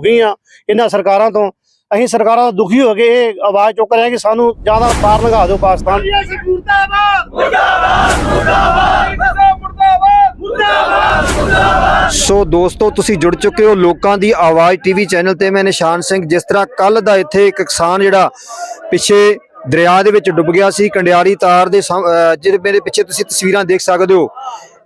ਦੁਖੀ ਆ ਇਹਨਾਂ ਸਰਕਾਰਾਂ ਤੋਂ। ਅਸੀਂ ਸਰਕਾਰਾਂ ਤੋਂ ਦੁਖੀ ਹੋ ਕੇ ਇਹ ਆਵਾਜ਼ ਚੁੱਕ ਰਹੇ ਹਾਂ ਕਿ ਸਾਨੂੰ ਜਾਂ ਤਾਂ ਪਾਰ ਲੰਘਾ ਦਿਓ ਪਾਕਿਸਤਾਨ। ਸੋ ਦੋਸਤੋ ਤੁਸੀਂ ਜੁੜ ਚੁੱਕੇ ਹੋ ਲੋਕਾਂ ਦੀ ਆਵਾਜ਼ ਟੀਵੀ ਚੈਨਲ ਤੇ। ਮੈਂ ਨਿਸ਼ਾਨ ਸਿੰਘ ਜਿਸ ਤਰ੍ਹਾਂ ਕੱਲ ਦਾ ਇੱਥੇ ਇੱਕ ਕਿਸਾਨ ਜਿਹੜਾ ਪਿੱਛੇ ਦਰਿਆ ਦੇ ਵਿੱਚ ਡੁੱਬ ਗਿਆ ਸੀ। ਕੰਡਿਆਲੀ ਤਾਰ ਦੇ ਜਿਹੜੇ ਮੇਰੇ ਪਿੱਛੇ ਤੁਸੀਂ ਤਸਵੀਰਾਂ ਦੇਖ ਸਕਦੇ ਹੋ।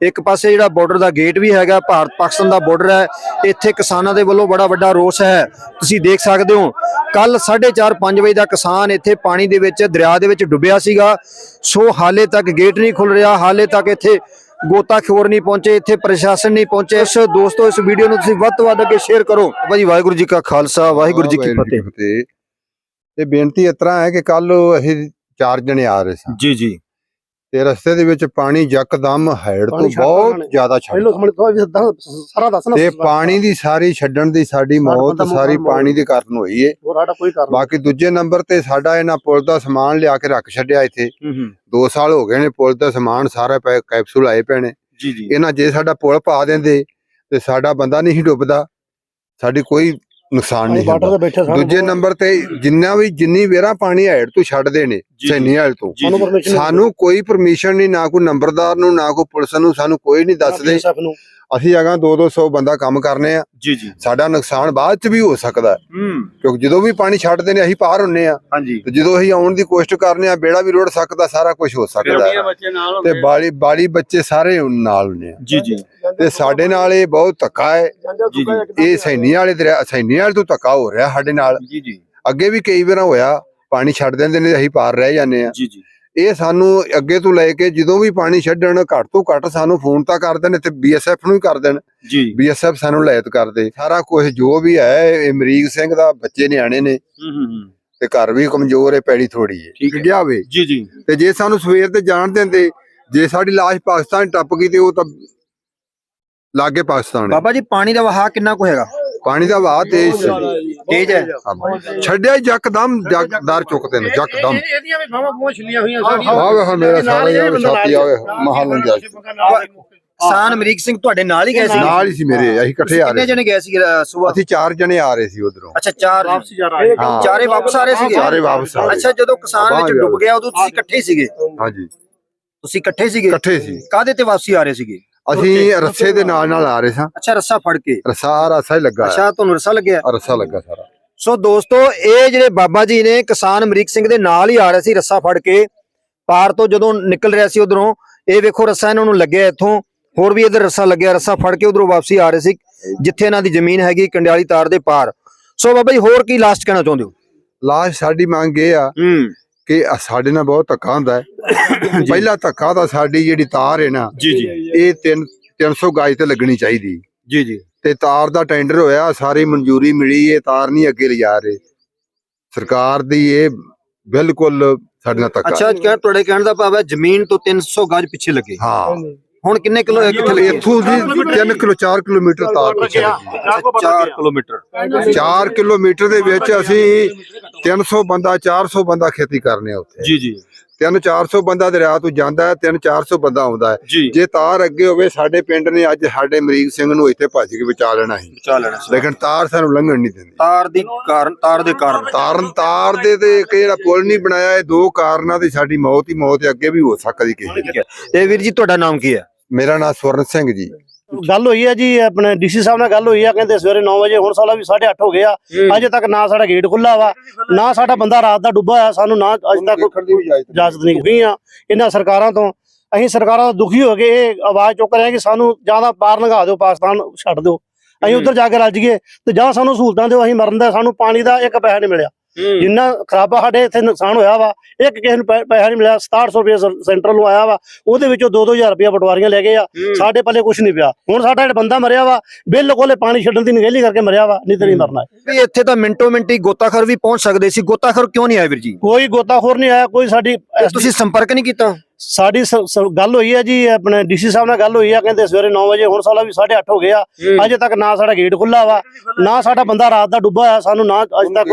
ਇੱਕ ਪਾਸੇ ਜਿਹੜਾ ਬਾਰਡਰ ਦਾ ਗੇਟ ਵੀ ਹੈਗਾ ਭਾਰਤ ਪਾਕਿਸਤਾਨ ਦਾ ਬਾਰਡਰ ਹੈ। ਇੱਥੇ ਕਿਸਾਨਾਂ ਦੇ ਵੱਲੋਂ ਬੜਾ ਵੱਡਾ ਰੋਸ ਹੈ। ਤੁਸੀਂ ਦੇਖ ਸਕਦੇ ਹੋ ਕੱਲ 4:30 5 ਵਜੇ ਦਾ ਕਿਸਾਨ ਇੱਥੇ ਪਾਣੀ ਦੇ ਵਿੱਚ ਦਰਿਆ ਦੇ ਵਿੱਚ ਡੁੱਬਿਆ ਸੀਗਾ। ਸੋ ਹਾਲੇ ਤੱਕ ਗੇਟ ਨਹੀਂ ਖੁੱਲ ਰਿਹਾ। ਹਾਲੇ ਤੱਕ ਇੱਥੇ ਗੋਤਾਖੋਰ ਨਹੀਂ ਪਹੁੰਚੇ ਇੱਥੇ ਪ੍ਰਸ਼ਾਸਨ ਨਹੀਂ ਪਹੁੰਚੇ। ਇਸ ਦੋਸਤੋ ਇਸ ਵੀਡੀਓ ਨੂੰ ਤੁਸੀਂ ਵੱਧ ਤੋਂ ਵੱਧ ਅੱਗੇ ਸ਼ੇਅਰ ਕਰੋ। ਭਾਜੀ ਵਾਹਿਗੁਰੂ ਜੀ ਕਾ ਖਾਲਸਾ ਵਾਹਿਗੁਰੂ ਜੀ ਕੀ ਫਤਿਹ। ਇਹ ਬੇਨਤੀ ਇਸ ਤਰ੍ਹਾਂ ਹੈ ਕਿ ਕੱਲ ਅਸੀਂ ਚਾਰ ਜਣੇ ਆ ਰਹੇ ਸਾਂ। ਜੀ ਜੀ। ਤੇ ਰਸਤੇ ਦੇ ਵਿੱਚ ਪਾਣੀ ਯਕਦਮ ਹੈੜ ਤੋਂ ਪਾਣੀ ਬਹੁਤ। ਜ਼ਿਆਦਾ ਛੱਡ ਪਹਿਲੋਂ ਸਮਝ ਤੋਂ ਸਾਰਾ ਦੱਸਣਾ ਤੇ ਪਾਣੀ ਦੀ ਸਾਰੀ ਛੱਡਣ ਦੀ ਸਾਡੀ ਮੌਤ ਸਾਰੀ ਪਾਣੀ ਦੇ ਕਾਰਨ ਹੋਈ ਏ। ਹੋਰ ਸਾਡਾ ਕੋਈ ਕਾਰਨ ਬਾਕੀ ਦੂਜੇ ਨੰਬਰ ਤੇ ਸਾਡਾ ਇਹਨਾਂ ਪੁਲ ਦਾ ਸਮਾਨ ਲਿਆ ਕੇ ਰੱਖ ਛੱਡਿਆ ਇੱਥੇ। 2 ਸਾਲ ਹੋ ਗਏ ਨੇ ਪੁਲ ਦਾ ਸਮਾਨ ਸਾਰਾ ਪੈ- ਕੈਪਸੂਲ ਆਏ ਪਏ ਨੇ। ਜੀ ਜੀ। ਇਹਨਾਂ ਜੇ ਸਾਡਾ ਪੁਲ ਪਾ ਦਿੰਦੇ ਤੇ ਸਾਡਾ ਬੰਦਾ ਨਹੀਂ ਸੀ ਡੁੱਬਦਾ। ਸਾਡੀ ਕੋਈ ਨੁਕਸਾਨ ਨਹੀਂ ਬਾਰਡਰ ਹੁੰਦਾ। ਤੇ ਬੈਠੇ ਸਾਨੂੰ ਦੂਜੇ ਨੰਬਰ ਤੇ ਜਿੰਨਾ ਵੀ ਜਿੰਨੀ ਵੇਰਾ ਪਾਣੀ ਹੈੜ ਤੋਂ ਛੱਡਦੇ ਨੇ ਜੀ। ਸੈਨੀ ਵਾਲ ਤੋਂ। ਸਾਨੂੰ ਪਰਮਿਸ਼ਨ ਸਾਨੂੰ ਕੋਈ ਪਰਮਿਸ਼ਨ ਨਹੀਂ ਨਾ ਕੋਈ ਨੰਬਰਦਾਰ ਨੂੰ ਨਾ ਕੋਈ ਪੁਲਿਸ ਨੂੰ ਸਾਨੂੰ ਕੋਈ ਨਹੀਂ ਦੱਸਦੇ। ਨੂੰ। ਅਸੀਂ ਅਗਾਂ 2-200 ਬੰਦਾ ਕੰਮ ਕਰਨੇ ਆ। ਜੀ ਜੀ। ਸਾਡਾ ਨੁਕਸਾਨ ਬਾਅਦ ਚ ਵੀ ਹੋ ਸਕਦਾ ਹੈ। ਕਿਉਂਕਿ ਜਦੋਂ ਵੀ ਪਾਣੀ ਛੱਡਦੇ ਨੇ ਅਸੀਂ ਪਾਰ ਹੁੰਨੇ ਆ। ਹਾਂਜੀ। ਤੇ ਜਦੋਂ ਅਸੀਂ ਆਉਣ ਦੀ ਕੋਸ਼ਿਸ਼ ਕਰਨੇ ਆ ਬੇੜਾ ਵੀ ਰੁੜ ਸਕਦਾ ਸਾਰਾ ਕੁਝ ਹੋ ਸਕਦਾ ਹੈ। ਤੇ ਬਾਲੀ ਬਾਲੀ ਬੱਚੇ ਸਾਰੇ ਨਾਲ ਹੁੰਨੇ ਆ। ਜੀ ਜੀ। ਤੇ ਸਾਡੇ ਨਾਲ ਇਹ ਬਹੁਤ ਧੱਕਾ ਹੈ। ਜੀ ਇਹ ਸੈਨੀ ਵਾਲੇ ਦਰਿਆ ਸੈਨੀ ਵਾਲੇ ਤੋਂ ਧੱਕਾ ਹੋ ਰਿਹਾ ਸਾਡੇ ਨਾਲ। ਜੀ ਜੀ। ਅੱਗੇ ਵੀ ਕਈ ਵਾਰ ਹੋਇਆ ਪਾਣੀ ਛੱਡ ਦਿੰਦੇ ਨੇ ਅਸੀਂ ਪਾਰ ਰਹਿ ਜਾਂਦੇ ਆ। ਜੀ ਜੀ। ਇਹ ਸਾਨੂੰ ਅੱਗੇ ਤੋਂ ਲੈ ਕੇ ਜਦੋਂ ਵੀ ਪਾਣੀ ਛੱਡਣ ਘੱਟ ਤੋਂ ਘੱਟ ਸਾਨੂੰ ਫੋਨ ਤਾਂ ਕਰ ਦੇਣ ਤੇ ਬੀਐਸਐਫ ਨੂੰ ਹੀ ਕਰ ਦੇਣ। ਜੀ। ਬੀਐਸਐਫ ਸਾਨੂੰ ਲੈਤ ਕਰਦੇ ਸਾਰਾ ਕੁਝ ਜੋ ਵੀ ਹੈ ਇਹ ਅਮਰੀਕ ਸਿੰਘ ਦਾ ਬੱਚੇ ਨਿਆਣੇ ਨੇ। ਹੂੰ ਹੂੰ ਹੂੰ। ਤੇ ਘਰ ਵੀ ਕਮਜ਼ੋਰ ਹੈ ਪੈੜੀ ਥੋੜੀ ਹੈ। ਠੀਕ। ਗਿਆ ਵੇ। ਜੀ ਜੀ। ਤੇ ਜੇ ਸਾਨੂੰ ਸਵੇਰ ਤੇ ਜਾਣ ਦਿੰਦੇ ਜੇ ਸਾਡੀ ਲਾਸ਼ ਪਾਕਿਸਤਾਨ ਟੱਪ ਗਈ ਤੇ ਉਹ ਤਾਂ ਲਾਗੇ ਪਾਕਿਸਤਾਨ ਬਾਬਾ ਜੀ ਪਾਣੀ ਦਾ ਵਹਾਅ ਕਿੰਨਾ ਕੁ ਹੈਗਾ? ਪਾਣੀ ਦਾ ਵਹਾਅ ਤੇਜ਼ ਸੀ ਤੇਜ਼ ਹੈ। ਹਾਂ। ਛੱਡਿਆ ਯਕਦਮ ਜਗਦਾਰ ਚੁੱਕਦੇ ਨੇ ਯਕਦਮ ਇਹਦੀਆਂ ਵੀ ਬਾਵਾ ਬਹੁਤ ਛਲੀਆਂ ਹੋਈਆਂ ਆਹ ਵੇ ਮੇਰਾ ਸਾਰਾ ਯਾਰ ਛਾਤੀ ਆਵੇ ਮਹਾਲ ਨੂੰ ਜਾ ਕਿਸਾਨ ਅਮਰੀਕ ਸਿੰਘ ਤੁਹਾਡੇ ਨਾਲ ਹੀ ਗਏ ਸੀ? ਨਾਲ ਹੀ ਸੀ ਮੇਰੇ ਅਸੀਂ ਇਕੱਠੇ ਆ ਕਿੰਨੇ ਰਹੇ ਸੀ। ਜਣੇ ਗਏ ਸੀ ਸਵੇਰ? ਅਸੀਂ ਚਾਰ ਜਣੇ ਆ ਰਹੇ ਸੀ ਉਧਰੋਂ। ਅੱਛਾ ਚਾਰ ਵਾਪਸੀ ਜਾ ਰਹੇ ਹਾਂ। ਚਾਰੇ ਵਾਪਸ ਆ ਰਹੇ ਸੀਗੇ? ਸਾਰੇ ਵਾਪਸ ਆ ਰਹੇ। ਅੱਛਾ ਜਦੋਂ ਕਿਸਾਨ ਵਿੱਚ ਡੁੱਬ ਗਿਆ ਉਦੋਂ ਤੁਸੀਂ ਇਕੱਠੇ ਹੀ ਸੀਗੇ? ਹਾਂਜੀ। ਤੁਸੀਂ ਇਕੱਠੇ ਸੀਗੇ? ਇਕੱਠੇ ਸੀ। ਕਾਦੇ ਤੇ ਵਾਪਸੀ ਆ ਰਹੇ ਸੀਗੇ? ਅਸੀਂ ਰੱਸੇ ਦੇ ਨਾਲ ਨਾਲ ਆ ਰਹੇ ਸਾਂ। ਅੱਛਾ ਰੱਸਾ ਫੜ ਕੇ? ਰੱਸਾ ਰੱਸਾ ਹੀ ਲੱਗਾ ਅੱਛਾ ਤੁਹਾਨੂੰ ਰੱਸਾ ਲੱਗਿਆ? ਰੱਸਾ ਲੱਗਾ ਸਾਰਾ। ਸੋ ਦੋਸਤੋ ਇਹ ਜਿਹੜੇ ਬਾਬਾ ਜੀ ਨੇ ਕਿਸਾਨ ਅਮਰੀਕ ਸਿੰਘ ਦੇ ਨਾਲ ਹੀ ਆ ਰਹੇ ਸੀ ਰੱਸਾ ਫੜ ਕੇ। ਪਾਰ ਤੋਂ ਜਦੋਂ ਨਿਕਲ ਰਿਹਾ ਸੀ ਉਧਰੋਂ ਇਹ ਵੇਖੋ ਰੱਸਾ ਇਹਨਾਂ ਨੂੰ ਲੱਗਿਆ ਇੱਥੋਂ। ਹੋਰ ਵੀ ਇਧਰ ਰੱਸਾ ਲੱਗਿਆ ਰੱਸਾ ਫੜ ਕੇ ਉਧਰੋਂ ਵਾਪਸੀ ਆ ਰਹੇ ਸੀ ਜਿੱਥੇ ਇਹਨਾਂ ਦੀ ਜ਼ਮੀਨ ਹੈਗੀ ਕੰਡਿਆਲੀ ਤਾਰ ਦੇ ਪਾਰ। ਸੋ ਬਾਬਾ ਜੀ ਹੋਰ ਕੀ ਲਾਸਟ ਕਹਿਣਾ ਚਾਹੁੰਦੇ ਹੋ? ਲਾਸ਼ ਸਾਡੀ ਮੰਗ ਇਹ ਆ ਹੂੰ। ਕਿ ਸਾਡੇ ਨਾਲ ਬਹੁਤ ਧੱਕਾ ਹੁੰਦਾ ਹੈ। ਪਹਿਲਾ ਧੱਕਾ ਤਾਂ ਸਾਡੀ ਜਿਹੜੀ ਤਾਰ ਹੈ ਨਾ ਜੀ ਜੀ। ਇਹ 3 300 ਗਾਜ ਤੇ ਲੱਗਣੀ ਚਾਹੀਦੀ। ਜੀ ਜੀ। ਤੇ ਤਾਰ ਦਾ ਟੈਂਡਰ ਹੋਇਆ ਸਾਰੀ ਮਨਜ਼ੂਰੀ ਮਿਲੀ ਇਹ ਤਾਰ ਨਹੀਂ ਅੱਗੇ ਲਿਜਾ ਰਹੇ। ਸਰਕਾਰ ਦੀ ਇਹ ਬਿਲਕੁਲ ਸਾਡੇ ਨਾਲ ਧੱਕਾ। ਅੱਛਾ ਕਹਿ ਤੁਹਾਡੇ ਕਹਿਣ ਦਾ ਭਾਵ ਹੈ ਜ਼ਮੀਨ ਤੋਂ 300 ਗਜ ਪਿੱਛੇ ਲੱਗੇ। ਹਾਂ। ਹੁਣ ਕਿੰਨੇ ਕਿਲੋ ਕਿੱਥੇ ਲੱਗੇ? ਇੱਥੋਂ ਦੀ 3 ਕਿਲੋ 4 ਕਿਲੋਮੀਟਰ ਤਾਰ ਪਿੱਛੇ ਲੱਗੀ 4 ਕਿਲੋਮੀਟਰ। 4 ਕਿਲੋਮੀਟਰ ਦੇ ਵਿੱਚ ਅਸੀਂ 300 ਬੰਦਾ 400 ਬੰਦਾ ਖੇਤੀ ਕਰਨੇ ਆ ਉੱਥੇ। ਜੀ ਜੀ। 3 400 ਬੰਦਾ ਦਰਿਆ ਤੋਂ ਜਾਂਦਾ ਹੈ 3 400 ਬੰਦਾ ਆਉਂਦਾ ਹੈ। ਜੀ। ਜੇ ਤਾਰ ਅੱਗੇ ਹੋਵੇ ਸਾਡੇ ਪਿੰਡ ਨੇ ਅੱਜ ਸਾਡੇ ਅਮਰੀਕ ਸਿੰਘ ਨੂੰ ਇੱਥੇ ਭੱਜ ਕੇ ਬਚਾ ਲੈਣਾ ਸੀ। ਬਚਾ ਲੈਣਾ ਸੀ। ਲੇਕਿਨ ਤਾਰ ਸਾਨੂੰ ਲੰਘਣ ਨਹੀਂ ਦਿੰਦੀ। ਤਾਰ ਦੀ ਕਾਰਨ ਤਾਰ ਦੇ ਕਾਰਨ। ਤਾਰਨ ਤਾਰ ਦੇ ਤੇ ਇੱਕ ਜਿਹੜਾ ਪੁਲ ਨਹੀਂ ਬਣਾਇਆ ਇਹ ਦੋ ਕਾਰਨਾਂ ਦੀ ਸਾਡੀ ਮੌਤ ਹੀ ਮੌਤ ਹੈ ਅੱਗੇ ਵੀ ਹੋ ਸਕਦੀ ਕਿਸੇ ਦੀ। ਠੀਕ ਹੈ। ਤੇ ਵੀਰ ਜੀ ਤੁਹਾਡਾ ਨਾਮ ਕੀ ਹੈ? ਮੇਰਾ ਨਾਮ ਸਵਰਨ ਸਿੰਘ ਜੀ। ਗੱਲ ਹੋਈ ਹੈ ਜੀ ਆਪਣੇ ਡੀਸੀ ਸਾਹਿਬ ਨਾਲ ਗੱਲ ਹੋਈ ਆ ਕਹਿੰਦੇ ਸਵੇਰੇ 9 ਵਜੇ ਹੁਣ ਸਾਲਾ ਵੀ 8:30 ਹੋ ਗਿਆ। ਅਜੇ ਤੱਕ ਨਾ ਸਾਡਾ ਗੇਟ ਖੁੱਲਾ ਵਾ ਨਾ ਸਾਡਾ ਬੰਦਾ ਰਾਤ ਦਾ ਡੁੱਬਾ ਹੋਇਆ ਸਾਨੂੰ ਨਾ ਅਜੇ ਤੱਕ ਕੋਈ ਇਜਾਜ਼ਤ ਨਹੀਂ। ਹੋਈ ਆ। ਇਹਨਾਂ ਸਰਕਾਰਾਂ ਤੋਂ ਅਸੀਂ ਸਰਕਾਰਾਂ ਤੋਂ ਦੁਖੀ ਹੋ ਕੇ ਇਹ ਆਵਾਜ਼ ਚੁੱਕ ਰਹੇ ਹਾਂ ਕਿ ਸਾਨੂੰ ਜਾਂ ਤਾਂ ਪਾਰ ਲੰਘਾ ਦਿਓ ਪਾਕਿਸਤਾਨ ਛੱਡ ਦਿਓ। ਅਸੀਂ ਉੱਧਰ ਜਾ ਕੇ ਰੱਜ ਗਏ ਤੇ ਜਾਂ ਸਾਨੂੰ ਸਹੂਲਤਾਂ ਦਿਓ ਅਸੀਂ ਮਰਨ ਦਾ ਸਾਨੂੰ ਪਾਣੀ ਦਾ ਇੱਕ ਪੈਸਾ ਨਹੀਂ ਮਿਲਿਆ। ਜਿੰਨਾ ਖਰਾਬਾ ਸਾਡੇ ਇੱਥੇ ਨੁਕਸਾਨ ਹੋਇਆ ਵਾ ਇੱਕ ਕਿਸੇ ਨੂੰ ਪੈਸਾ ਨਹੀਂ ਮਿਲਿਆ 6700 ਰੁਪਏ ਸ- ਸੈਂਟਰਲ ਨੂੰ ਆਇਆ ਵਾ ਉਹਦੇ ਵਿੱਚੋਂ 2-2000 ਰੁਪਏ ਪਟਵਾਰੀਆਂ ਲੈ ਗਏ ਆ। ਸਾਡੇ ਪੱਲੇ ਕੁਝ ਨਹੀਂ ਪਿਆ। ਹੁਣ ਸਾਡਾ ਜਿਹੜਾ ਬੰਦਾ ਮਰਿਆ ਵਾ ਬਿਲਕੁਲ ਪਾਣੀ ਛੱਡਣ ਦੀ ਨਿਗਹਿਲੀ ਕਰਕੇ ਮਰਿਆ ਵਾ ਨਹੀਂ ਤੇ ਨਹੀਂ ਮਰਨਾ। ਵੀ ਇੱਥੇ ਤਾਂ ਮਿੰਟੋ ਮਿੰਟੀ ਗੋਤਾਖਰ ਵੀ ਪਹੁੰਚ ਸਕਦੇ ਸੀ। ਗੋਤਾਖਰ ਕਿਉਂ ਨਹੀਂ ਆਏ ਵੀਰ ਜੀ? ਕੋਈ ਗੋਤਾਖੋਰ ਨਹੀਂ ਆਇਆ ਕੋਈ ਸਾਡੀ ਤੁਸੀਂ ਸੰਪਰਕ ਨਹੀਂ ਕੀਤਾ? ਸਾਡੀ ਗੱਲ ਹੋਈ ਹੈ ਜੀ ਆਪਣੇ ਡੀਸੀ ਸਾਹਿਬ ਨਾਲ ਗੱਲ ਹੋਈ ਆ ਕਹਿੰਦੇ ਸਵੇਰੇ 9 ਵਜੇ ਹੁਣ ਸਾਲਾ ਵੀ 8:30 ਹੋ ਗਿਆ ਅਜੇ ਤੱਕ ਨਾ ਸਾਡਾ ਗੇਟ ਖੁੱਲਾ ਵਾ ਨਾ ਸਾਡਾ ਬੰਦਾ ਰਾਤ ਦਾ ਡੁੱਬਾ ਹੋਇਆ ਸਾਨੂੰ ਨਾ ਅਜੇ ਤੱਕ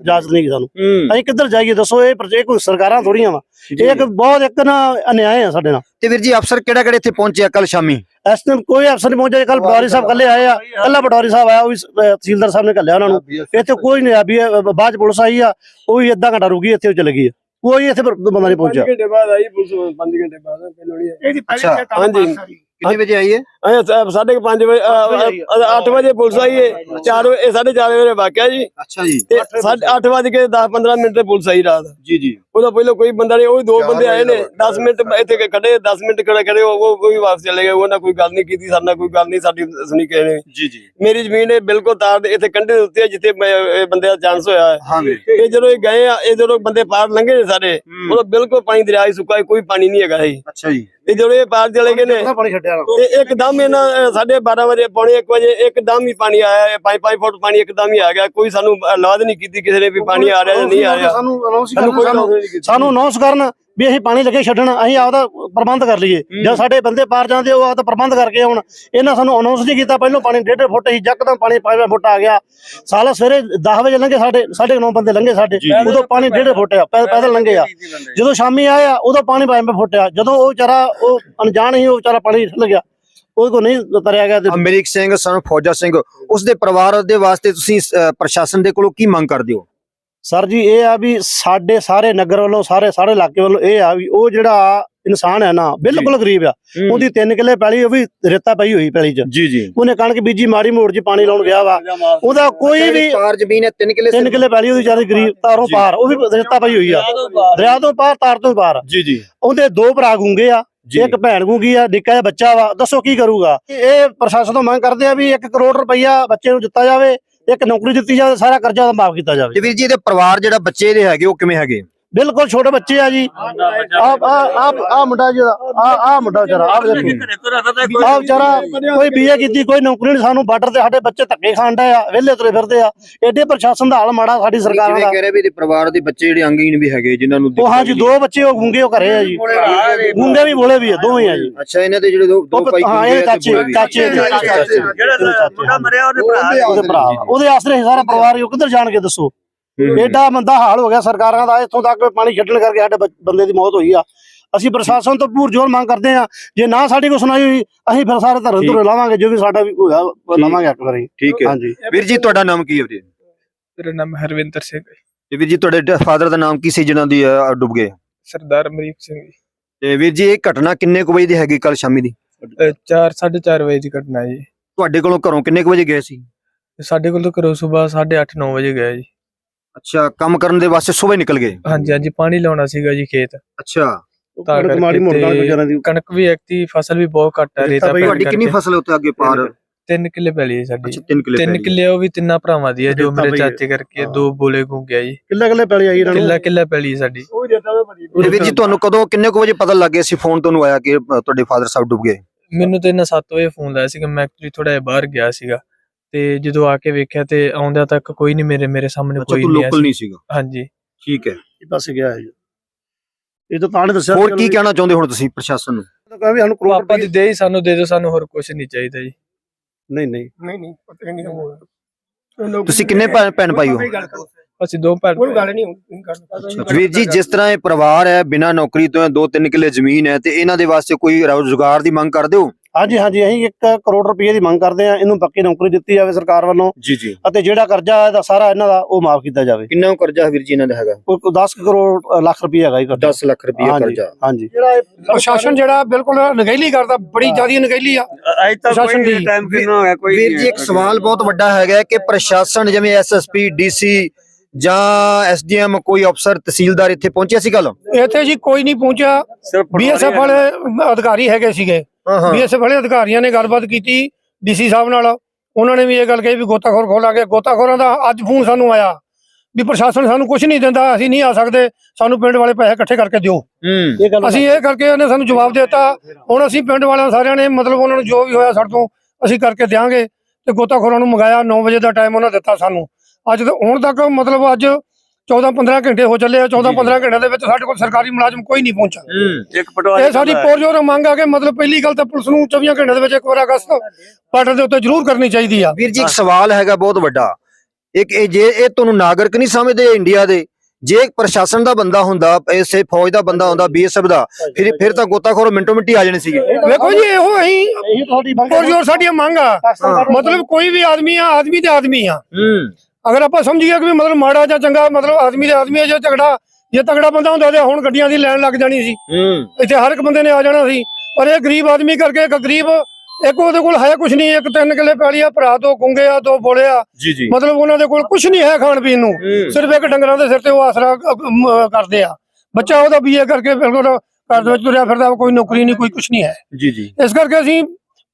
ਇਜਾਜ਼ਤ ਨਹੀਂ। ਸਾਨੂੰ। ਅਸੀਂ ਕਿੱਧਰ ਜਾਈਏ ਦੱਸੋ ਇਹ ਪਰ- ਇਹ ਕੋਈ ਸਰਕਾਰਾਂ ਥੋੜੀਆਂ ਵਾ। ਇਹ ਇੱਕ ਬਹੁਤ ਇੱਕ ਨਾ ਅਨਿਆਏ ਆ ਸਾਡੇ ਨਾਲ। ਤੇ ਵੀਰ ਜੀ ਅਫਸਰ ਕਿਹੜਾ ਕਿਹੜੇ ਇੱਥੇ ਪਹੁੰਚਿਆ ਕੱਲ ਸ਼ਾਮੀ? ਇਸ ਦਿਨ ਕੋਈ ਅਫਸਰ ਨਹੀਂ ਪਹੁੰਚਿਆ ਕੱਲ ਪਟਵਾਰੀ ਸਾਹਿਬ ਕੱਲੇ ਆਏ ਆ। ਕੱਲਾ ਪਟਵਾਰੀ ਸਾਹਿਬ ਆਇਆ ਉਹ ਵੀ ਤਹਿਸੀਲਦਾਰ ਸਾਹਿਬ ਨੇ ਘੱਲਿਆ ਉਹਨਾਂ ਨੂੰ। ਇੱਥੇ ਕੋਈ ਨਹੀਂ ਆ ਵੀ ਬਾਅਦ ਚ ਪੁਲਿਸ ਆਈ ਆ ਉਹ ਵੀ ਅੱਧਾ ਘੰਟਾ ਰੁਕੀ ਇੱਥੇ ਉਹ ਚਲੇ ਗਈ ਆ। ਕੋਈ ਇੱਥੇ ਪਰ- ਬੰਦਾ ਨਹੀਂ ਪਹੁੰਚਿਆ। ਘੰਟੇ ਬਾਅਦ ਆਈ ਪੁਲਿਸ 5 ਘੰਟੇ ਬਾਅਦ ਪਹਿਲਾਂ ਨਹੀਂ ਅੱਛਾ ਹਾਂਜੀ। ਕਿੰਨੇ ਵਜੇ ਆਈ ਹੈ ਆਇਆ ਸਾਢੇ 5 ਵਜੇ 8 ਵਜੇ ਪੁਲਿਸ ਆਈ ਹੈ 4 ਵਜੇ 4:30 ਵਜੇ ਵਾਕਿਆ ਜੀ। ਅੱਛਾ ਜੀ। ਤੇ 8 ਵਜੇ ਕੇ 10 15 ਮਿੰਟ ਤੇ ਪੁਲਿਸ ਆਈ ਰਾਤ। ਜੀ ਜੀ। ਉਹਦਾ ਪਹਿਲਾਂ ਕੋਈ ਬੰਦਾ ਨਹੀਂ ਉਹ ਵੀ ਦੋ ਬੰਦੇ ਆਏ ਨੇ। 10 ਮਿੰਟ ਇੱਥੇ ਖੜੇ 10 ਮਿੰਟ ਖੜੇ ਖੜੇ ਉਹ ਉਹ ਕੋਈ ਵਾਪਸ ਚਲੇ ਗਏ। ਉਹਨਾਂ ਕੋਈ ਗੱਲ ਨਹੀਂ ਕੀਤੀ ਸਾਡੇ ਨਾਲ ਕੋਈ ਗੱਲ ਨਹੀਂ ਸਾਡੀ ਸੁਣੀ ਕਿਸੇ ਨੇ। ਜੀ ਜੀ। ਮੇਰੀ ਜ਼ਮੀਨ ਇਹ ਬਿਲਕੁਲ ਤਾਰ ਦੇ ਇੱਥੇ ਕੰਢੇ ਦੇ ਉੱਤੇ ਹੈ ਜਿੱਥੇ ਮੈਂ- ਇਹ ਬੰਦੇ ਦਾ ਚਾਂਸ ਹੋਇਆ ਹੈ। ਹਾਂ ਵੀਰ ਇਹ ਜਦੋਂ ਇਹ ਗਏ ਆ ਇਹ ਜਦੋਂ ਬੰਦੇ ਪਾਰ ਲੰਘੇ ਨੇ ਸਾਰੇ ਉਹਦਾ ਬਿਲਕੁਲ ਪਾਣੀ ਦਰਿਆ ਹੀ ਸੁੱਕਾ ਹੈ, ਕੋਈ ਪਾਣੀ ਨਹੀਂ ਹੈਗਾ ਇਹ। ਅੱਛਾ ਜੀ। ਤੇ ਜਦੋਂ ਇਹ ਪਾਰ ਚਲੇ ਗਏ ਨੇ ਪਾਣੀ ਛੱਡਿਆ ਤੇ ਇੱਕਦਮ ਇਹਨਾਂ ਸਾਢੇ 12 ਵਜੇ ਪੌਣੇ 1 ਵਜੇ ਇੱਕਦਮ ਹੀ ਪਾਣੀ ਆਇਆ 5-5 ਫੁੱਟ ਪਾਣੀ ਇੱਕਦਮ ਹੀ ਆ ਗਿਆ। ਕੋਈ ਸਾਨੂੰ ਲਾਦ ਨਹੀਂ ਕੀਤੀ ਕਿਸੇ ਨੇ ਵੀ ਪਾਣੀ ਆ ਰਿਹਾ ਜਾਂ ਨਹੀਂ ਆ ਰਿਹਾ। ਅਨਾਉਂਸ। ਸਾਨੂੰ ਅਨਾਉਂਸ ਕਰਨ ਵੀ ਅਸੀਂ ਪਾਣੀ ਲੱਗੇ ਛੱਡਣ ਅਸੀਂ ਆਪਦਾ ਪ੍ਰਬੰਧ ਕਰ ਲਈਏ। ਜਦ ਸਾਡੇ ਬੰਦੇ ਪਾਰ ਜਾਂਦੇ ਉਹ ਆਪਦਾ ਪ੍ਰਬੰਧ ਕਰਕੇ ਆਉਣ। ਇਹਨਾਂ ਸਾਨੂੰ ਅਨਾਉਂਸ ਨਹੀਂ ਕੀਤਾ। ਪਹਿਲਾਂ ਪਾਣੀ ਡੇਢ ਡੇਢ ਫੁੱਟ ਸੀ ਜੱਕਦਮ ਪਾਣੀ 5 ਫੁੱਟ ਆ ਗਿਆ। ਸਾਲਾ ਸਵੇਰੇ 10 ਵਜੇ ਲੰਘੇ ਸਾਡੇ ਸਾਢੇ 9 ਬੰਦੇ ਲੰਘੇ ਸਾਡੇ। ਉਦੋਂ ਪਾਣੀ ਡੇਢ ਫੁੱਟ ਆ ਪੈਦਲ ਲੰਘੇ ਆ। ਜਦੋਂ ਸ਼ਾਮੀ ਆਇਆ ਉਦੋਂ ਪਾਣੀ 5 ਫੁੱਟ ਆ। ਜਦੋਂ ਉਹ ਵਿਚਾਰਾ ਉਹ ਅਣਜਾਣ ਹੀ ਉਹ ਵਿਚਾਰਾ ਪਾਣੀ ਠੱਲ ਗਿਆ। ਉਹਦੇ ਕੋਲ ਨਹੀਂ ਤਰਿਆ ਗਿਆ ਅਮਰੀਕ ਸਿੰਘ ਸਨ ਫੌਜਾ ਸਿੰਘ ਉਸ ਦੇ ਪਰਿਵਾਰ ਦੇ ਵਾਸਤੇ ਤੁਸੀਂ ਪ੍ਰਸ਼ਾਸਨ ਦੇ ਕੋਲੋਂ ਕੀ ਮੰਗ ਕਰਦੇ ਹੋ? ਸਰ ਜੀ ਇਹ ਆ ਵੀ ਸਾਡੇ ਸਾਰੇ ਨਗਰ ਵੱਲੋਂ ਸਾਰੇ ਸਾਰੇ ਇਲਾਕੇ ਵੱਲੋਂ ਇਹ ਆ ਵੀ ਉਹ ਜਿਹੜਾ ਇਨਸਾਨ ਹੈ ਨਾ ਬਿਲਕੁਲ ਗਰੀਬ ਆ। ਉਹਦੀ 3 ਕਿੱਲੇ ਪੈਲੀ ਉਹ ਵੀ ਰੇਤਾ ਪਈ ਹੋਈ ਪੈਲੀ 'ਚ। ਜੀ ਜੀ। ਉਹਨੇ ਕਣਕ ਬੀਜੀ ਮਾੜੀ ਮੋੜ 'ਚ ਪਾਣੀ ਲਾਉਣ ਗਿਆ ਵਾ। ਉਹਦਾ ਕੋਈ ਵੀ ਪਾਰ ਜ਼ਮੀਨ ਹੈ 3 ਕਿੱਲੇ 3 ਕਿੱਲੇ ਪੈਲੀ ਉਹਦੀ ਵਿਚਾਰੀ ਗਰੀਬ ਤਾਰੋਂ ਪਾਰ ਉਹ ਵੀ ਰੇਤਾ ਪਈ ਹੋਈ ਆ। ਦਰਿਆ ਤੋਂ ਪਾਰ। ਤਾਰ ਤੋਂ ਪਾਰ। ਜੀ ਜੀ। ਉਹਦੇ ਦੋ ਭਰਾ ਗੂੰਗੇ ਆ ਜੀ। ਇੱਕ ਭੈਣ ਗੂੰਗੀ ਆ ਨਿੱਕਾ ਜਿਹਾ ਬੱਚਾ ਵਾ। ਦੱਸੋ ਕੀ ਕਰੂਗਾ? ਇਹ ਪ੍ਰਸ਼ਾਸਨ ਤੋਂ ਮੰਗ ਕਰਦੇ ਆ ਵੀ 1 ਕਰੋੜ ਰੁਪਈਆ ਬੱਚੇ ਨੂੰ ਦਿੱਤਾ ਜਾਵੇ। ਇੱਕ ਨੌਕਰੀ ਦਿੱਤੀ ਜਾਵੇ, ਸਾਰਾ ਕਰਜ਼ਾ ਮਾਫ ਕੀਤਾ ਜਾਵੇ। ਤੇ ਵੀਰ ਜੀ, ਇਹਦੇ ਪਰਿਵਾਰ ਜਿਹੜਾ, ਬੱਚੇ ਦੇ ਹੈਗੇ, ਉਹ ਕਿਵੇਂ ਹੈਗੇ? ਬਿਲਕੁਲ ਛੋਟੇ ਬੱਚੇ ਆ ਜੀ। ਆ ਆ ਆ ਆ ਮੁੰਡਾ ਜੀ ਆ ਆ ਮੁੰਡਾ ਵਿਚਾਰਾ ਆ ਦੇਖੋ ਆ ਵਿਚਾਰਾ ਕੋਈ ਬੀਏ ਕੀਤੀ ਕੋਈ ਨੌਕਰੀ ਨਹੀਂ ਸਾਨੂੰ ਬਾਰਡਰ ਤੇ ਸਾਡੇ ਬੱਚੇ ਧੱਕੇ ਖਾਂਦਾ ਆ ਵਿਹਲੇ ਤੁਰੇ ਫਿਰਦੇ ਆ। ਐਡੇ ਪ੍ਰਸ਼ਾਸਨ ਦਾ ਹਾਲ ਮਾੜਾ ਸਾਡੀ ਸਰਕਾਰਾਂ ਦਾ। ਕਹਿ ਰਹੇ ਵੀ ਇਹਦੇ ਪਰਿਵਾਰ ਦੇ ਬੱਚੇ ਜਿਹੜੇ ਅੰਗਹੀਣ ਵੀ ਹੈਗੇ ਜਿਨ੍ਹਾਂ ਨੂੰ ਉਹ ਹਾਂਜੀ ਦੋ ਬੱਚੇ ਉਹ ਗੁੰਗੇ ਉਹ ਘਰੇ ਆ ਜੀ। ਗੁੰਗੇ ਵੀ ਬੋਲੇ ਵੀ ਆ ਦੋਵੇਂ ਆ ਜੀ। ਅੱਛਾ ਇਹਨਾਂ ਦੇ ਜਿਹੜੇ ਦੋ ਭਾਈ ਹਾਂ ਇਹ ਚਾਚੇ। ਚਾਚੇ ਦੇ ਚਾਚੇ ਜਿਹੜਾ ਮੁੰਡਾ ਮਰਿਆ ਉਹਦੇ ਭਰਾ ਉਹਦੇ ਭਰਾ। ਉਹਦੇ ਆਸਰੇ ਸਾਰਾ ਪਰਿਵਾਰ ਉਹ ਕਿੱਧਰ ਜਾਣ ਕੇ ਦੱਸੋ? ਐਡਾ ਮੰਦਾ ਹਾਲ ਹੋ ਗਿਆ ਸਰਕਾਰਾਂ ਦਾ ਇੱਥੋਂ ਤੱਕ ਪਾਣੀ ਛੱਡਣ ਕਰਕੇ ਸਾਡੇ ਬੰਦੇ ਦੀ ਮੌਤ ਹੋਈ ਆ। ਅਸੀਂ ਪ੍ਰਸ਼ਾਸਨ ਤੋਂ ਪੂਰ ਜ਼ੋਰ ਮੰਗ ਕਰਦੇ ਆ ਜੇ ਨਾ ਸਾਡੀ ਕੋਈ ਸੁਣਾਈ ਹੋਈ ਅਸੀਂ ਫਿਰ ਸਾਰੇ ਧਰਨ। ਧੁਰੇ ਲਾਵਾਂਗੇ ਜੋ ਵੀ ਸਾਡਾ ਵੀ ਹੋਇਆ ਲਾਵਾਂਗੇ ਇੱਕ ਵਾਰੀ ਠੀਕ ਹੈ। ਹਾਂਜੀ। ਵੀਰ ਜੀ ਤੁਹਾਡਾ ਨਾਮ ਕੀ ਹੈ ਵੀਰ ਮੇਰਾ ਨਾਮ ਹਰਵਿੰਦਰ ਸਿੰਘ ਹੈ। ਤੇ ਵੀਰ ਜੀ ਤੁਹਾਡੇ ਫਾਦਰ ਦਾ ਨਾਮ ਕੀ ਸੀ ਜਿਨ੍ਹਾਂ ਦੀ ਡੁੱਬ ਗਏ? ਸਰਦਾਰ ਅਮਰੀਕ ਸਿੰਘ ਜੀ। ਤੇ ਵੀਰ ਜੀ ਇਹ ਘਟਨਾ ਕਿੰਨੇ ਕੁ ਵਜੇ ਦੀ ਹੈਗੀ ਕੱਲ ਸ਼ਾਮੀ ਦੀ? 4 4:30 ਵਜੇ ਦੀ ਘਟਨਾ ਜੀ। ਤੁਹਾਡੇ ਕੋਲੋਂ ਘਰੋਂ ਕਿੰਨੇ ਕੁ ਵਜੇ ਗਏ ਸੀ? ਸਾਡੇ ਕੋਲ ਤਾਂ ਘਰੋਂ ਸਵੇਰ 8:30 9 ਵਜੇ ਗਿਆ ਜੀ। ਅੱਛਾ ਕੰਮ ਕਰਨ ਦੇ ਵਾਸਤੇ ਸਵੇਰ ਨਿਕਲ ਗਏ? ਹਾਂਜੀ ਹਾਂਜੀ ਪਾਣੀ ਲਾਉਣਾ ਸੀਗਾ ਜੀ ਖੇਤ। ਅੱਛਾ। ਤਾਂ ਕਣਕ ਮਾੜੀ ਮੋਟਾ ਦੀ। ਵੀ ਐਕਤੀ ਫਸਲ ਵੀ ਬਹੁਤ ਘੱਟ ਹੈ ਰੇਤਾ ਪੈਣ ਤੁਹਾਡੀ ਕਿੰਨੀ। ਫਸਲ ਉੱਤੇ ਅੱਗੇ ਪਾਰ? ਤਿੰਨ ਕਿੱਲੇ ਪੈਲੀ ਹੈ ਸਾਡੀ। ਅੱਛਾ 3 ਕਿਲੇ ਤਿੰਨ ਕਿੱਲੇ ਉਹ ਵੀ ਤਿੰਨਾਂ ਭਰਾਵਾਂ ਦੀ ਹੈ ਜੋ ਮੇਰੇ। ਚਾਚੇ ਕਰਕੇ ਦੋ ਬੋਲੇ ਗੁੰਗਿਆ ਜੀ। ਕਿੱਲੇ ਕਿੱਲੇ ਪੈਲੀ ਆਈ ਇਹਨਾਂ ਕਿੱਲਾ ਨੂੰ ਕਿੱਲਾ ਪੈਲੀ ਹੈ ਸਾਡੀ। ਉਹ ਭਾਜੀ ਤੇ ਵੀਰ ਜੀ ਤੁਹਾਨੂੰ ਕਦੋਂ ਕਿੰਨੇ ਕੁ ਵਜੇ ਪਤਾ ਲੱਗ ਗਿਆ ਸੀ ਫੋਨ ਤੁਹਾਨੂੰ ਆਇਆ ਕਿ ਤੁਹਾਡੇ ਫਾਦਰ ਸਾਹਿਬ ਡੁੱਬ ਗਏ? ਮੈਨੂੰ ਤੇ ਇਹਨਾਂ 7 ਵਜੇ ਫੋਨ ਲਾਇਆ ਸੀਗਾ ਮੈਂ ਐਕਚੁਅਲੀ ਥੋੜਾ ਜਿਹਾ ਬਾਹਰ ਗਿਆ ਸੀਗਾ। ਤੇ ਜਦੋਂ ਆ ਕੇ ਵੇਖਿਆ ਤੇ ਆਉਂਦਿਆਂ ਤੱਕ ਕੋਈ ਨਹੀਂ ਮੇਰੇ ਮੇਰੇ ਸਾਹਮਣੇ ਅੱਛਾ ਕੋਈ ਤੂੰ ਨਹੀਂ ਲੋਕਲ ਨਹੀਂ ਸੀਗਾ? ਹਾਂਜੀ। ਠੀਕ ਹੈ। ਇਹ ਪਾਸੇ ਗਿਆ ਹੈ ਜੀ। ਇਹ ਤਾਂ ਤਾਂ ਨੇ ਦੱਸਿਆ ਹੋਰ ਕੀ ਕਹਿਣਾ ਚਾਹੁੰਦੇ ਹੁਣ ਤੁਸੀਂ ਪ੍ਰਸ਼ਾਸਨ ਨੂੰ? ਕਹਿੰਦਾ ਵੀ ਸਾਨੂੰ ਕਰੋੜ ਪਾਪਾ ਦੀ ਰੁਪਏ ਦੇ ਹੀ ਸਾਨੂੰ ਦੇ ਦਿਓ ਸਾਨੂੰ ਹੋਰ ਕੁਝ ਨਹੀਂ ਚਾਹੀਦਾ ਜੀ। ਨਹੀਂ ਨਹੀਂ। ਨਹੀਂ ਨਹੀਂ ਪਤਾ ਨਹੀਂ ਹੋਇਆ ਤੁਸੀਂ ਕਿੰਨੇ ਭੈਣ ਭੈਣ ਭਾਈ ਹੋ? ਅਸੀਂ ਦੋ ਭੈਣ ਕੋਈ ਗੱਲ ਨਹੀਂ ਹੁੰਦੀ ਵੀਰ ਜੀ ਜਿਸ ਤਰ੍ਹਾਂ ਇਹ ਪਰਿਵਾਰ ਹੈ ਬਿਨਾਂ ਨੌਕਰੀ ਤੋਂ ਹੈ, ਦੋ ਤਿੰਨ ਕਿੱਲੇ ਜ਼ਮੀਨ ਹੈ ਤੇ ਇਹਨਾਂ ਦੇ ਵਾਸਤੇ ਕੋਈ ਰੋਜ਼ਗਾਰ ਦੀ ਮੰਗ ਕਰਦੇ ਹੋ? ਹਾਂਜੀ ਹਾਂਜੀ ਅਸੀਂ 1 ਕਰੋੜ ਰੁਪਏ ਦੀ ਮੰਗ ਕਰਦੇ ਆ ਇਹਨੂੰ ਪੱਕੀ ਨੌਕਰੀ ਦਿੱਤੀ ਜਾਵੇ ਸਰਕਾਰ ਵੱਲੋਂ ਜੀ ਜੀ। ਅਤੇ ਜਿਹੜਾ ਕਰਜ਼ਾ ਇਹਦਾ ਸਾਰਾ ਇਹਨਾਂ ਦਾ ਉਹ ਮਾਫ ਕੀਤਾ ਜਾਵੇ। ਕਿੰਨਾ ਕਰਜ਼ਾ ਵੀਰ ਜੀ ਇਹਨਾਂ ਦਾ ਹੈਗਾ? ਕੋਈ ਕੋਈ 10 ਕਰੋੜ ਲੱਖ ਰੁਪਏ ਹੈਗਾ ਜੀ ਕਰਜ਼ਾ। 10 ਲੱਖ ਰੁਪਏ ਹਾਂਜੀ ਕਰਜ਼ਾ। ਹਾਂਜੀ। ਪ੍ਰਸ਼ਾਸਨ ਜਿਹੜਾ ਬਿਲਕੁਲ ਨਗੈਲੀ ਕਰਦਾ ਬੜੀ ਜ਼ਿਆਦਾ ਨਗੈਲੀ ਆ। ਅੱਜ ਤੱਕ ਪ੍ਰਸ਼ਾਸਨ ਕੋਈ ਦੀ- ਟਾਈਮ ਕਿੰਨਾ ਹੋਇਆ ਕੋਈ ਵੀਰ ਜੀ ਇੱਕ ਸਵਾਲ ਬਹੁਤ ਵੱਡਾ ਹੈਗਾ ਕਿ ਪ੍ਰਸ਼ਾਸਨ ਜਿਵੇਂ ਐਸਐਸਪੀ ਡੀਸੀ ਜਾਂ ਐਸਡੀਐਮ ਕੋਈ ਅਫਸਰ ਤਹਿਸੀਲਦਾਰ ਇੱਥੇ ਪਹੁੰਚਿਆ ਸੀ ਕੱਲ ਇੱਥੇ ਜੀ ਕੋਈ ਨਹੀਂ ਪਹੁੰਚਿਆ। ਸਿਰਫ ਬੀਐਸਐਫ ਵਾਲੇ ਅਧਿਕਾਰੀ ਹੈਗੇ ਸੀਗੇ। ਹਾਂ ਬੀਐਸਐਫ ਵਾਲੇ ਅਧਿਕਾਰੀਆਂ ਨੇ ਗੱਲਬਾਤ ਕੀਤੀ ਡੀਸੀ ਸਾਹਿਬ ਨਾਲ। ਉਹਨਾਂ ਨੇ ਵੀ ਇਹ ਗੱਲ ਕਹੀ ਵੀ ਗੋਤਾਖੋਰ ਖੋਲਾਂਗੇ ਗੋਤਾਖੋਰਾਂ ਦਾ ਅੱਜ ਫੋਨ ਸਾਨੂੰ ਆਇਆ ਵੀ ਪ੍ਰਸ਼ਾਸਨ ਸਾਨੂੰ ਕੁਝ ਨਹੀਂ ਦਿੰਦਾ ਅਸੀਂ ਨਹੀਂ ਆ ਸਕਦੇ। ਸਾਨੂੰ ਪਿੰਡ ਵਾਲੇ ਪੈਸੇ ਇਕੱਠੇ ਕਰਕੇ ਦਿਓ। ਹੂੰ। ਇਹ ਗੱਲ ਅਸੀਂ ਇਹ ਕਰਕੇ ਉਹਨੇ ਸਾਨੂੰ ਜਵਾਬ ਦਿੱਤਾ। ਹੁਣ ਅਸੀਂ ਪਿੰਡ ਵਾਲਿਆਂ ਸਾਰਿਆਂ ਨੇ ਮਤਲਬ ਉਹਨਾਂ ਨੂੰ ਜੋ ਵੀ ਹੋਇਆ ਸਾਡੇ ਤੋਂ ਅਸੀਂ ਕਰਕੇ ਦਿਆਂਗੇ। ਤੇ ਗੋਤਾਖੋਰਾਂ ਨੂੰ ਮੰਗਾਇਆ 9 ਵਜੇ ਦਾ ਟਾਈਮ ਉਹਨਾਂ ਦਿੱਤਾ ਸਾਨੂੰ। ਅੱਜ ਤਾਂ ਹੁਣ ਤੱਕ ਮਤਲਬ ਅੱਜ 14 15 ਘੰਟੇ ਹੋ ਚੱਲੇ ਆ 14 15 ਘੰਟਿਆਂ ਦੇ ਵਿੱਚ ਸਾਡੇ ਕੋਲ ਸਰਕਾਰੀ ਮੁਲਾਜ਼ਮ ਕੋਈ ਨਹੀਂ ਪਹੁੰਚਾ ਹੂੰ। ਇੱਕ ਪਟਵਾਰੀ ਇਹ ਸਾਡੀ ਪੋਰਜੋਰ ਮੰਗ ਆ ਕਿ ਮਤਲਬ ਪਹਿਲੀ ਗੱਲ ਤਾਂ ਪੁਲਿਸ ਨੂੰ 24 ਘੰਟਿਆਂ ਦੇ ਵਿੱਚ ਇੱਕ ਵਾਰ ਅਗਸਤ ਬਾਰਡਰ ਦੇ ਉੱਤੇ ਜ਼ਰੂਰ ਕਰਨੀ ਚਾਹੀਦੀ ਆ। ਵੀਰ ਜੀ ਇੱਕ ਸਵਾਲ ਹੈਗਾ ਬਹੁਤ ਵੱਡਾ। ਇੱਕ ਇਹ ਜੇ ਇਹ ਤੁਹਾਨੂੰ ਨਾਗਰਿਕ ਨਹੀਂ ਸਮਝਦੇ ਇੰਡੀਆ ਦੇ ਜੇ ਪ੍ਰਸ਼ਾਸਨ ਦਾ ਬੰਦਾ ਹੁੰਦਾ ਇਸੇ ਫੌਜ ਦਾ ਬੰਦਾ ਹੁੰਦਾ ਬੀਐਸਐਫ ਦਾ ਫਿਰ ਫਿਰ ਤਾਂ ਗੋਤਾਖੋਰ ਮਿੰਟੋ ਮਿੰਟੀ ਆ ਜਾਣੇ ਸੀਗੇ। ਵੇਖੋ ਜੀ ਇਹੋ ਅਸੀਂ ਇਹੀ ਤੁਹਾਡੀ ਮੰਗ ਔਰ ਜੋ ਸਾਡੀਆਂ ਮੰਗ ਆ। ਮਤਲਬ ਕੋਈ ਵੀ ਆਦਮੀ ਆ ਆਦਮੀ ਤੇ ਆਦਮੀ ਆ। ਹੂੰ। ਅਗਰ ਆਪਾਂ ਸਮਝੀਏ ਕਿ ਮਤਲਬ ਮਾੜਾ ਜਾਂ ਚੰਗਾ ਮਤਲਬ ਆਦਮੀ ਦੇ ਆਦਮੀ ਜੇ ਤਗੜਾ ਜੇ ਤਗੜਾ ਬੰਦਾ ਹੁੰਦਾ ਤੇ ਹੁਣ ਗੱਡੀਆਂ ਦੀ ਲਾਈਨ ਲੱਗ ਜਾਣੀ ਸੀ। ਇੱਥੇ ਹਰ ਇੱਕ ਬੰਦੇ ਨੇ ਆ ਜਾਣਾ ਸੀ। ਪਰ ਇਹ ਗਰੀਬ ਆਦਮੀ ਕਰਕੇ ਇੱਕ ਗਰੀਬ ਇੱਕ ਉਹਦੇ ਕੋਲ ਹੈ ਕੁਝ ਨਹੀਂ ਇੱਕ ਤਿੰਨ ਕਿੱਲੇ ਪੈਲੀ ਆ ਭਰਾ ਦੋ ਗੁੰਗੇ ਆ ਦੋ ਬੋਲੇ ਆ। ਮਤਲਬ ਉਹਨਾਂ ਦੇ ਕੋਲ ਕੁਝ ਨਹੀਂ ਹੈ ਖਾਣ ਪੀਣ ਨੂੰ। ਸਿਰਫ ਇੱਕ ਡੰਗਰਾਂ ਦੇ ਸਿਰ ਤੇ ਉਹ ਆਸਰਾ ਕਰਦੇ ਆ। ਬੱਚਾ ਉਹਦਾ ਬੀਏ ਕਰਕੇ ਬਿਲਕੁਲ ਘਰ ਦੇ ਵਿੱਚ ਤੁਰਿਆ ਫਿਰਦਾ ਕੋਈ ਨੌਕਰੀ ਨਹੀਂ ਕੋਈ ਕੁਝ ਨਹੀਂ ਹੈ। ਜੀ ਜੀ। ਇਸ ਕਰਕੇ ਅਸੀਂ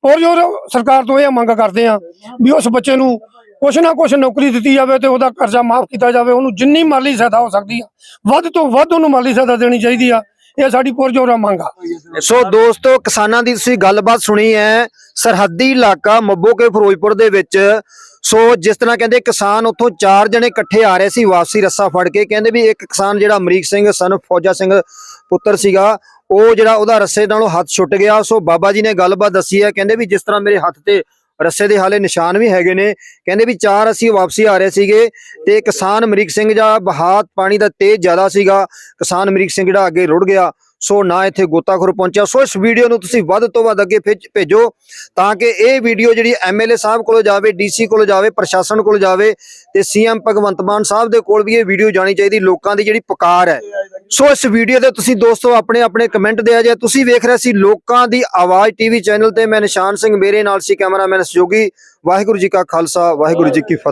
ਹੋਰ ਜੋ ਸਰਕਾਰ ਤੋਂ ਇਹ ਮੰਗ ਕਰਦੇ ਆ ਵੀ ਉਸ ਬੱਚੇ ਨੂੰ ਕੁਛ ਨਾ ਕੁਛ ਨੌਕਰੀ ਦਿੱਤੀ ਜਾਵੇ ਤੇ ਉਹਦਾ ਕਰਜ਼ਾ ਮਾਫ ਕੀਤਾ ਜਾਵੇ, ਉਹਨੂੰ ਜਿੰਨੀ ਮਾਲੀ ਸਹਾਇਤਾ ਹੋ ਸਕਦੀ ਆ, ਵੱਧ ਤੋਂ ਵੱਧ ਉਹਨੂੰ ਮਾਲੀ ਸਹਾਇਤਾ ਦੇਣੀ ਚਾਹੀਦੀ ਆ, ਇਹ ਸਾਡੀ ਪੁਰਜੋਰਾ ਮੰਗ ਸੋ ਦੋਸਤੋ, ਕਿਸਾਨਾਂ ਦੀ ਤੁਸੀਂ ਗੱਲਬਾਤ ਸੁਣੀ ਹੈ, ਸਰਹੱਦੀ ਇਲਾਕਾ ਮੱਬੋ ਕੇ ਫਿਰੋਜ਼ਪੁਰ ਦੇ ਵਿੱਚ। ਸੋ ਜਿਸ ਤਰ੍ਹਾਂ ਕਹਿੰਦੇ ਕਿਸਾਨ ਉੱਥੋਂ ਚਾਰ ਜਣੇ ਇਕੱਠੇ ਆ ਰਹੇ ਸੀ, ਵਾਪਸੀ ਰੱਸਾ ਫੜ ਕੇ, ਕਹਿੰਦੇ ਵੀ ਇੱਕ ਕਿਸਾਨ ਜਿਹੜਾ ਅਮਰੀਕ ਸਿੰਘ ਸਨ ਫੌਜਾ ਸਿੰਘ ਪੁੱਤਰ ਸੀਗਾ, ਉਹ ਜਿਹੜਾ ਉਹਦਾ ਰੱਸੇ ਨਾਲੋਂ ਹੱਥ ਛੁੱਟ ਗਿਆ। ਸੋ ਬਾਬਾ ਜੀ ਨੇ ਗੱਲਬਾਤ ਦੱਸੀ ਹੈ, ਕਹਿੰਦੇ ਵੀ ਜਿਸ ਤਰ੍ਹਾਂ ਮੇਰੇ ਹੱਥ ਤੇ ਰੱਸੇ ਦੇ ਹਾਲੇ ਨਿਸ਼ਾਨ ਵੀ ਹੈਗੇ ਨੇ। ਕਹਿੰਦੇ ਵੀ ਚਾਰ ਅਸੀਂ ਵਾਪਸੀ ਆ ਰਹੇ ਸੀਗੇ ਤੇ ਕਿਸਾਨ ਅਮਰੀਕ ਸਿੰਘ ਦਾ ਬਹਾਤ ਪਾਣੀ ਦਾ ਤੇਜ਼ ਜ਼ਿਆਦਾ ਸੀਗਾ। ਕਿਸਾਨ ਅਮਰੀਕ ਸਿੰਘ ਜਿਹੜਾ ਅੱਗੇ ਰੁੜ ਗਿਆ, ਸੋ ਨਾ ਇੱਥੇ ਗੋਤਾਖੋਰ ਪਹੁੰਚਿਆ। ਸੋ ਇਸ ਵੀਡੀਓ ਨੂੰ ਤੁਸੀਂ ਵੱਧ ਤੋਂ ਵੱਧ ਅੱਗੇ ਭੇਜ- ਭੇਜੋ ਤਾਂ ਕਿ ਇਹ ਵੀਡੀਓ ਜਿਹੜੀ ਐਮਐਲਏ ਸਾਹਿਬ ਕੋਲ ਜਾਵੇ ਡੀਸੀ ਕੋਲ ਜਾਵੇ, ਪ੍ਰਸ਼ਾਸਨ ਕੋਲ ਜਾਵੇ ਤੇ ਸੀਐਮ ਭਗਵੰਤ ਮਾਨ ਸਾਹਿਬ ਦੇ ਕੋਲ ਵੀ ਇਹ ਵੀਡੀਓ ਜਾਣੀ ਚਾਹੀਦੀ। ਲੋਕਾਂ ਦੀ ਜਿਹੜੀ ਪੁਕਾਰ ਹੈ। ਸੋ ਇਸ ਵੀਡੀਓ ਦੇ ਤੁਸੀਂ ਦੋਸਤੋ ਆਪਣੇ ਆਪਣੇ ਕਮੈਂਟ ਦਿਆ ਜੇ। ਤੁਸੀਂ ਵੇਖ ਰਹੇ ਸੀ ਲੋਕਾਂ ਦੀ ਆਵਾਜ਼ ਟੀਵੀ ਚੈਨਲ ਤੇ ਮੈਂ ਨਿਸ਼ਾਨ ਸਿੰਘ ਮੇਰੇ ਨਾਲ ਸੀ ਕੈਮਰਾਮੈਨ ਸਹਿਯੋਗੀ ਵਾਹਿਗੁਰੂ ਜੀ ਕਾ ਖਾਲਸਾ, ਵਾਹਿਗੁਰੂ ਜੀ ਕੀ ਫਤਿਹ।